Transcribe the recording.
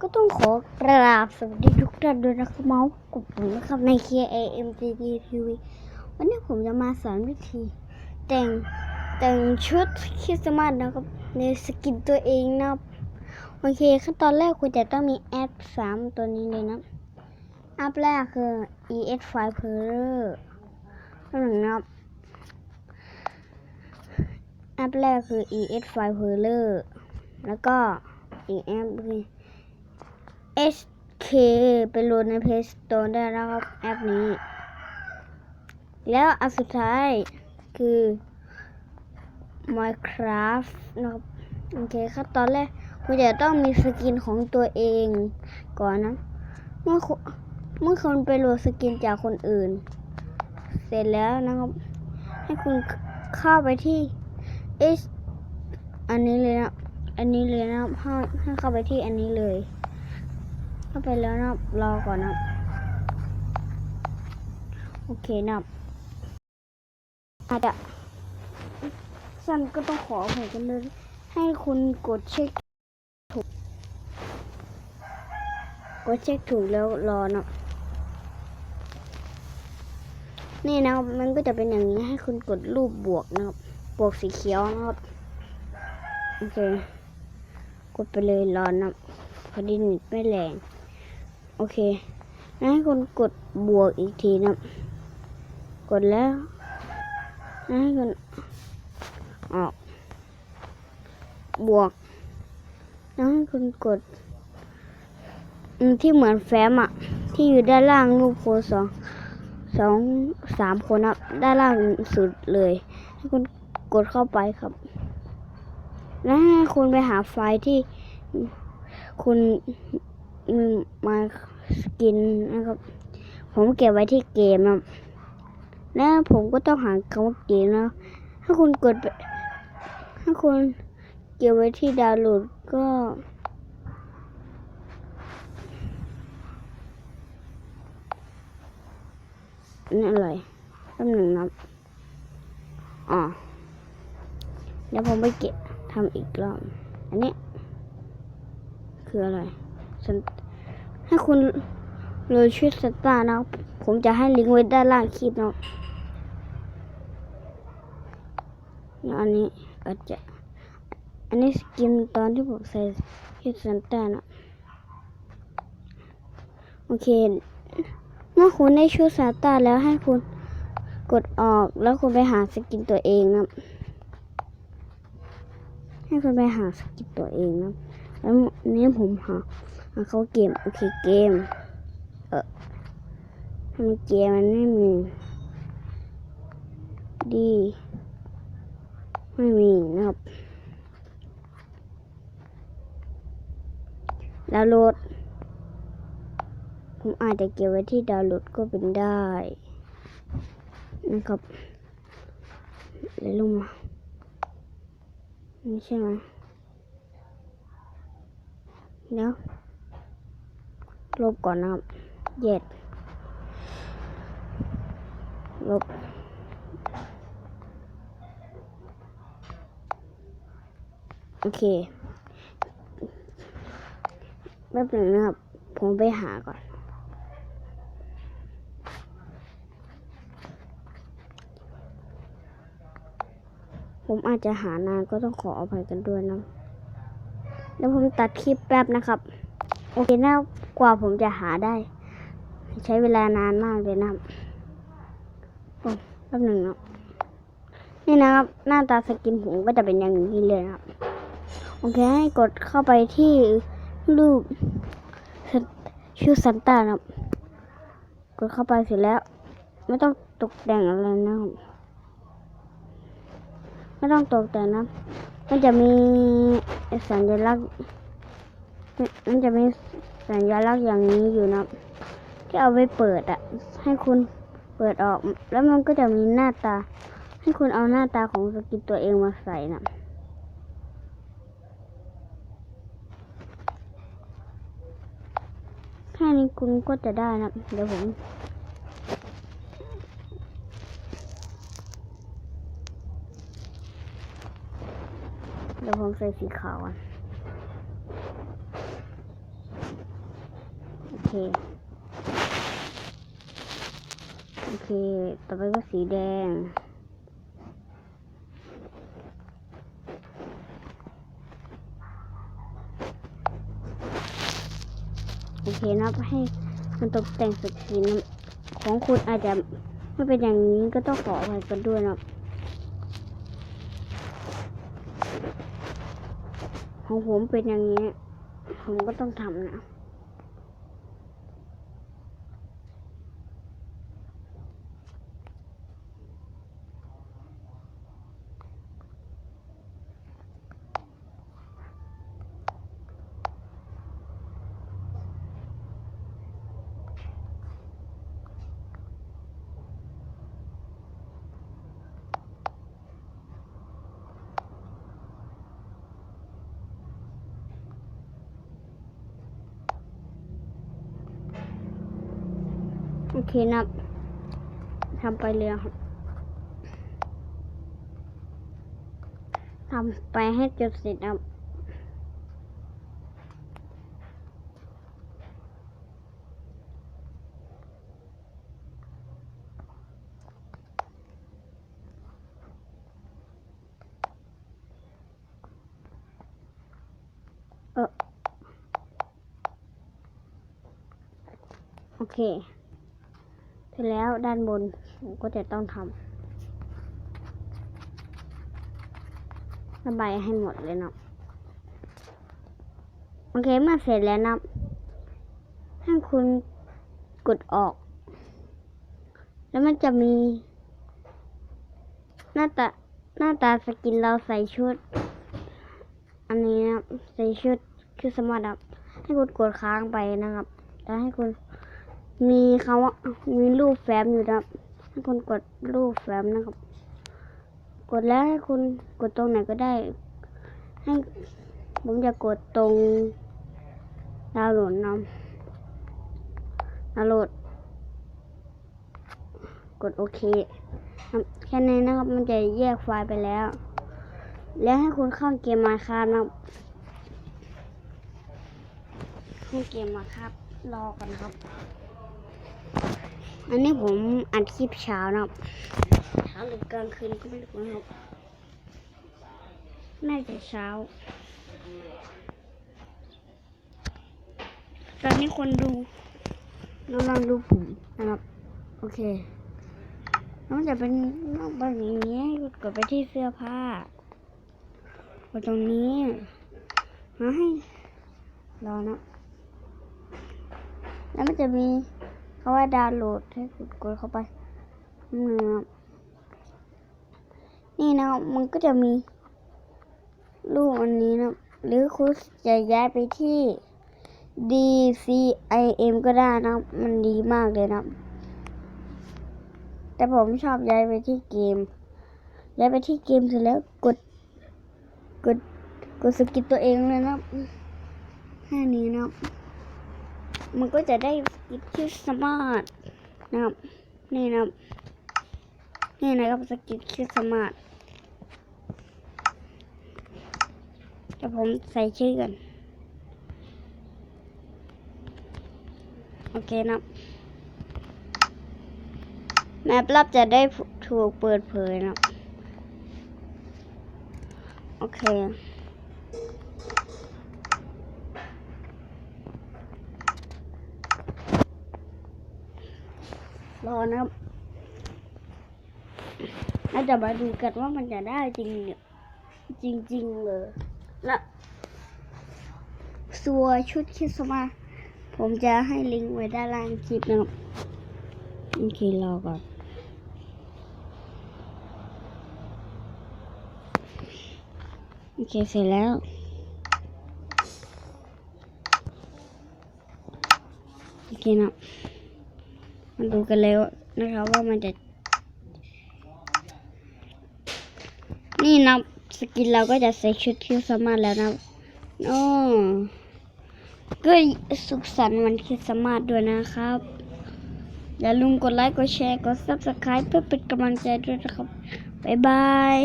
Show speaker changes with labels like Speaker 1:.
Speaker 1: ก็ต้องขอกราบสวัสดีทุกท่านด้วยนะครับเมาส์กับผมนะครับใน KAMTV TV วันนี้ผมจะมาสอนวิธี แต่งแต่งชุดคริสต์มาสนะครับในสกินตัวเองนะครับโอเคขั้นตอนแรกคุณจะต้องมีแอปสามตัวนี้เลยนะแอปแรกคือ ES File Player ข้างหนึ่งนะครับแอปแรกคือ ES File Player แล้วก็อีกแอปคือ HK ไปโหลดใน Play Store ได้นะครับ แอปนี้ แล้วอันสุดท้ายคือ Minecraft นะครับ โอเคครับตอนแรกคุณจะต้องมีสกินของตัวเองก่อนนะ เมื่อเมื่อคุณไปโหลดสกินจากคนอื่น เสร็จแล้วนะครับ ให้คุณเข้าไปที่ H อันนี้เลยนะ อันนี้เลยนะครับให้ให้เข้าไปที่อันนี้เลย เข้าไปแล้วนะรอก่อนนะโอเคนะอาจจะสั้นก็ต้องขออภัยกันเลยให้คุณกดเช็คถูกกดเช็คถูกแล้วรอนะนี่นะมันก็จะเป็นอย่างนี้ให้คุณกดรูปบวกนะครับบวกสีเขียวนะครับโอเค กดไปเลยรอนะพอดีนิดไม่แรง โอเคให้คุณกดบวกอีกทีนะ กดแล้วให้คุณออก บวกแล้วให้คุณกด ที่เหมือนแฟ้มอะที่อยู่ด้านล่างรูปโคสองสองสามคนครับ ด้านล่างสุดเลย ให้คุณกดเข้าไปครับ แล้วให้คุณไปหาไฟล์ที่คุณ มีมาสกินนะครับ ผมเก็บไว้ที่เกมนะแล้วผมก็ต้องหาคำว่าเกมนะถ้าคุณกดไปถ้าคุณเก็บไว้ที่ดาวน์โหลดก็นี่อะไรแป๊บหนึ่งนะอ๋อเดี๋ยวผมไปเก็บทำอีกรอบ อันนี้คืออะไร ให้คุณเลยชื่อสตาร์นะผมจะให้ลิงก์ไว้ด้านล่างคลิปนะอันนี้อาจจะอันนี้สกินตอนที่ผมใส่ชื่อซันต้านะโอเค เมื่อคุณได้ชุดซานต้าแล้วให้คุณกดออกแล้วคุณไปหาสกินตัวเองนะให้คุณไปหาสกินตัวเองนะแล้วนี้ผมหา หาเข้าเกม โอเคเกม เออทำเกมมันไม่มี ดี ไม่มีนะครับ ดาวน์โหลด ผมอาจจะเก็บไว้ที่ดาวน์โหลดก็เป็นได้ นะครับเลยลงมานี่ใช่ไหมเดี๋ยว ลบก่อนนะครับเย็ดลบโอเคแป๊บหนึ่งนะครับ ผมไปหาก่อน ผมอาจจะหานานก็ต้องขออภัยกันด้วยนะ แล้วผมตัดคลิปแป๊บนะครับ โอเคนะ กว่าผมจะหาได้ ใช้เวลานานมากเลยนะครับโอ้แป๊บหนึ่งนะนี่นะครับ หน้าตาสกินผมก็จะเป็นอย่างนี้เลยนะครับ โอเคให้กดเข้าไปที่รูปชื่อซันต้านะครับ กดเข้าไปเสร็จแล้ว ไม่ต้องตกแต่งอะไรนะครับไม่ต้องตกแต่งนะ มันจะมีสัญลักษณ์มันจะมี สัญลักษณ์อย่างนี้อยู่นะที่เอาไว้เปิดอะให้คุณเปิดออก แล้วมันก็จะมีหน้าตา ให้คุณเอาหน้าตาของสกินตัวเองมาใส่นะแค่นี้คุณก็จะได้นะเดี๋ยวผมเดี๋ยวผมใส่สีขาวอะ โอเค ต่อไปก็สีแดง โอเคนะับให้มันตกแต่งสกรีนของคุณอาจจะไม่เป็นอย่างนี้ก็ต้องขออภัยกันด้วยนะของผมเป็นอย่างนี้ ผมก็ต้องทำนะ เคนะครับทำไปเลยครับทำไปให้จนเสร็จครับโอเค เสร็จแล้วด้านบนผมก็จะต้องทำระบายให้หมดเลยเนาะโอเคเมื่อเสร็จแล้วนะให้คุณกดออก แล้วมันจะมี หน้าตาหน้าตาสกินเราใส่ชุด อันนี้นะใส่ชุดคือสมาร์ทครับให้คุณกดค้างไปนะครับ แล้วให้คุณ มีคำว่ามีรูปแฟ้มอยู่นะครับให้คุณกดรูปแฟ้มนะครับ กดแล้วให้คุณกดตรงไหนก็ได้ ให้ผมจะกดตรงดาวน์โหลดนะดาวน์โหลด กดโอเคแค่นี้นะครับมันจะแยกไฟล์ไปแล้ว แล้วให้คุณเข้าเกมมาครับนะเข้าเกมมาครับ รอกันครับ อันนี้ผมอัดคลิปเช้านะครับเช้าหรือกลางคืนก็ไม่รู้นะครับน่าจะเช้า ตอนนี้คนดูน้องลองดูผมนะครับ โอเคน้องจะเป็นน้องเป็นอย่างนี้ให้กดไปที่เสื้อผ้ากดตรงนี้มาให้รอนะ แล้วมันจะมี คำว่าดาวน์โหลดให้กดกดเข้าไปนี่นะครับนี่นะครับมันก็จะมีรูปอันนี้นะหรือคุณจะย้ายไปที่ DCIM ก็ได้นะมันดีมากเลยนะ แต่ผมชอบย้ายไปที่เกม ย้ายไปที่เกมเสร็จแล้วกด กด กดสกิปตัวเองเลยนะแค่นี้นะ มันก็จะได้สกิปที่สมาร์ทนะครับนี่นะครับนี่นะครับสกิปที่สมาร์ทแต่ผมใส่ชื่อกันโอเคนะครับแมปลับจะได้ถูกเปิดเผยนะครับโอเค รอนะครับเราจะมาดูกันว่ามันจะได้จริงเนี่ยจริง ๆ เลยและส่วนชุดคริสต์มาสผมจะให้ลิงก์ไว้ด้านล่างคลิปนะครับโอเครอก่อนโอเคเสร็จแล้วโอเคนะ มาดูกันเลยนะคะว่ามันจะ นี่นะสกินเราก็จะใส่ชุดคริสต์มาสแล้วนะโอ้ก็สุขสันต์วันคริสต์มาสด้วยนะครับ อย่าลืมกดไลค์ กดแชร์ กด subscribe เพื่อเป็นกำลังใจด้วยนะครับ บ๊ายบาย